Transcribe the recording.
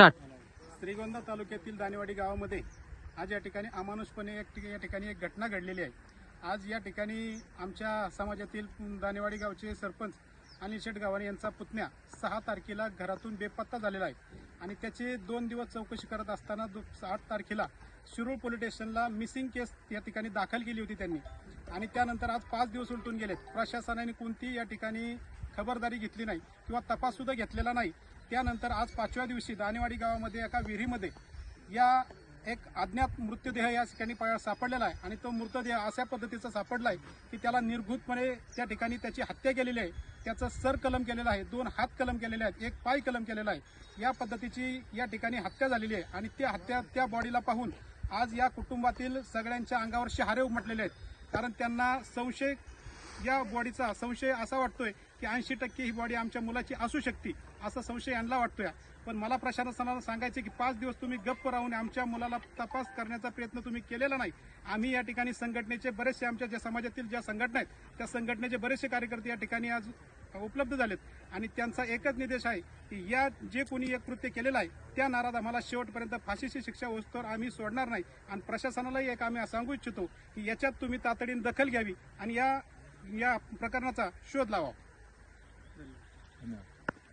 Start Shrigonda तालुक्यातील दानेवाडी गावामध्ये आज या ठिकाणी अमानुषपणे एक या ठिकाणी एक घटना घडलेली आहे. आज या ठिकाणी आमच्या समाजातील दानेवाडी गावचे सरपंच अनिल शेठ गावाने यांचा पुतण्या सहा तारखेला घरातून बेपत्ता झालेला आहे. आणि त्याची दोन दिवस चौकशी करत असताना दु आठ तारखेला शिरूर पोलीस स्टेशनला मिसिंग केस या ठिकाणी दाखल केली होती त्यांनी. आणि त्यानंतर आज पाच दिवस उलटून गेलेत. प्रशासनाने कोणतीही या ठिकाणी खबरदारी घेतली नाही किंवा तपाससुद्धा घेतलेला नाही. त्यानंतर आज पाचव्या दिवशी दानेवाडी गावामध्ये एका विहिरीमध्ये या एक अज्ञात मृतदेह या ठिकाणी सापडलेला आहे. आणि तो मृतदेह अशा पद्धतीचा सापडला आहे की त्याला निर्भूतपणे त्या ठिकाणी त्याची हत्या केलेली आहे. त्याचं सर कलम केलेलं आहे दोन हात कलम केलेले आहेत एक पाय कलम केलेला आहे. या पद्धतीची या ठिकाणी हत्या झालेली आहे. आणि त्या हत्या त्या बॉडीला पाहून आज या कुटुंबातील सगळ्यांच्या अंगावर शहारे उमटलेले आहेत. कारण त्यांना संशय या बॉडीचा संशय असा वाटतोय की ऐंशी टक्के ही बॉडी आमच्या मुलाची असू शकते असा संशय यांना वाटतोय. पण मला प्रशासनाला सांगायचे की पाच दिवस तुम्ही गप्प राहून आमच्या मुलाला तपास करण्याचा प्रयत्न तुम्ही केलेला नाही. आम्ही या ठिकाणी संघटनेचे बरेचसे आमच्या ज्या समाजातील ज्या संघटना आहेत त्या संघटनेचे बरेचसे कार्यकर्ते या ठिकाणी आज उपलब्ध झालेत. आणि त्यांचा एकच निर्देश आहे की या जे कोणी एक कृत्य केलेलं आहे त्या नाराज आम्हाला शेवटपर्यंत फाशीची शिक्षा होतोवर आम्ही सोडणार नाही. आणि प्रशासनालाही एक आम्ही सांगू इच्छितो की याच्यात तुम्ही तातडीने दखल घ्यावी. आणि या या प्रकरणाचा शोध लावा. धन्यवाद.